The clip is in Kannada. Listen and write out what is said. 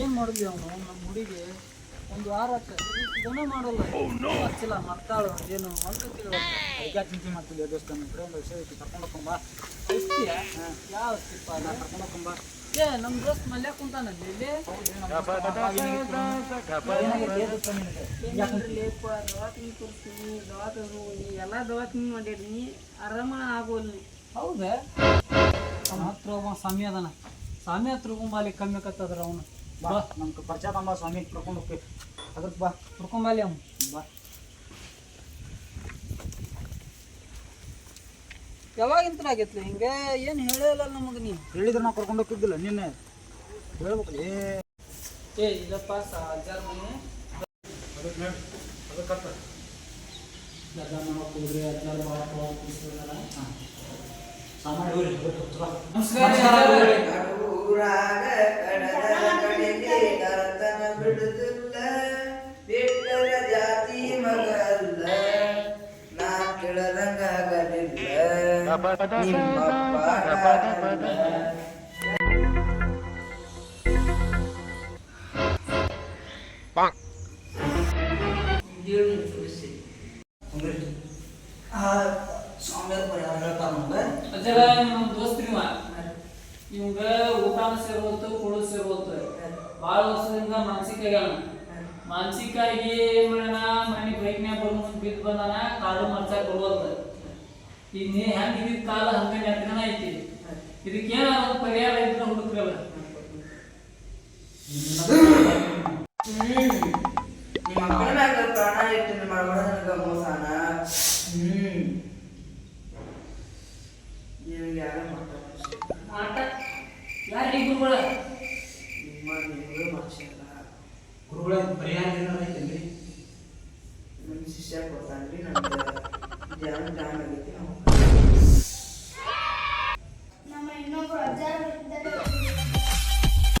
ಏನ್ ಮಾಡಿದ್ವಿ ಅವನು? ನಮ್ಮ ಹುಡುಗಿ ಒಂದು ವಾರ ಗುಣ ಮಾಡಲ್ಲ. ಹಚ್ಚಿಲ್ಲ ಮತ್ತಾಳು ಏನು ಒಂದು. ದೇವಸ್ಥಾನ ಚಿಂತೆ ಮಾಡ್ತಿದ್ದೆ ದೇವಸ್ಥಾನ ಕಡೆ ಒಂದು ವಿಷಯ ಐತಿ ಕರ್ಕೊಂಡು ಹೋಗ್ಕೊಂಬ ಎಷ್ಟಿಯ? ಯಾವ ಸಿಪ್ಪ ನಾ ಕರ್ಕೊಂಡೋಕೊಂಬ ಏ ನಮ್ಮ ದೋಸ್ತ್ ಮಲ್ಯ ಕುಂತಾನಲ್ಲಿ ಇಲ್ಲಿ? ಎಲ್ಲ ದವಾಖಾನಿ ಮಾಡಿರಿ. ಆರಾಮ ಆಗೋಲ್ಲ ಹೌದಾ? ಅವನ ಹತ್ರ ಒಬ್ಬ ಸ್ವಾಮಿ ಅದಾನ. ಸ್ವಾಮಿ ಹತ್ರ ಹೋಗ್ಬಾಲಿ ಕಮ್ಮಿ ಕತ್ತದ್ರ ಅವನು. ಬಾ ನಮ್ಮ ಪರಿಚಯ ಸ್ವಾಮಿ. ಕರ್ಕೊಂಡು ಹೋಗ್ತೀವಿ. ಅದಕ್ಕೆ ಬಾ. ಹುಡ್ಕೊಂಬಾಲಿ ಅವ್ನು. ಬಾ. ಯಾವಾಗಿಂತ ಆಗೈತ್ಲಿ? ಹಿಂಗೆ ಏನು ಹೇಳಿಲ್ಲ ನಮಗೆ ನೀ ಹೇಳಿದ್ರೆ ನಾವು ಕರ್ಕೊಂಡು ಹೋಗ್ತಿದ್ದಿಲ್ಲ ನಿನ್ನೆ. ಹೇಳ್ಬೇಕು ಏ. ಏ ಇದಪ್ಪ ಅಜ್ಜಾರ ಮನೆ. ಅದಕ್ಕೆ ಅದಕ್ಕೆ ಹೋಗ್ರಿ ನಮಸ್ಕಾರ ದೋಸ್ತ್ರಿ ಇವ ಇವಂಗ ಊಟಾನ ಸೇರ್ವಲ್ತು ಕುಳು ಸೇರ್ವಲ್ತು ಭಾಳ ವರ್ಷದಿಂದ ಮಾನಸಿಕ ಆಗ್ಯಾನ ಮಾನಸಿಕ ಆಗಿ ಏನ್ ಮಾಡೋಣ ಮನೆ ಬೈಕ್ನ್ಯಾಗ ಬರೋ ಮುಂದೆ ಬಿದ್ದು ಬಂದಾನ ಕಾಲು ಮರ್ಚಾಕ್ ಬರ್ಬೋದು ಈಗ ನೀ ಹೆಂಗ್ ಇದ್ದಿದ್ ಕಾಲ ಹಂಗ ನೆಟ್ಗನ ಐತಿ ಇದಕ್ಕೇನ ಒಂದು ಪರಿಹಾರ ಇದ್ರೆ ಹುಡುಕ್ರಲ್ಲ ನಿಮ್ಮ ಮಕ್ಕಳ ಮ್ಯಾಗ ಪ್ರಾಣ ಇಟ್ಟು ಮಾಡ್ಬೇಡ ನನಗ ಮೋಸಾನ ಹ್ಮ್ ನಿಮ್ಗೆ ಯಾರು ಮಾಡ್ತಾರೆ ಆಟ ಯಾರು Jangan-jangan.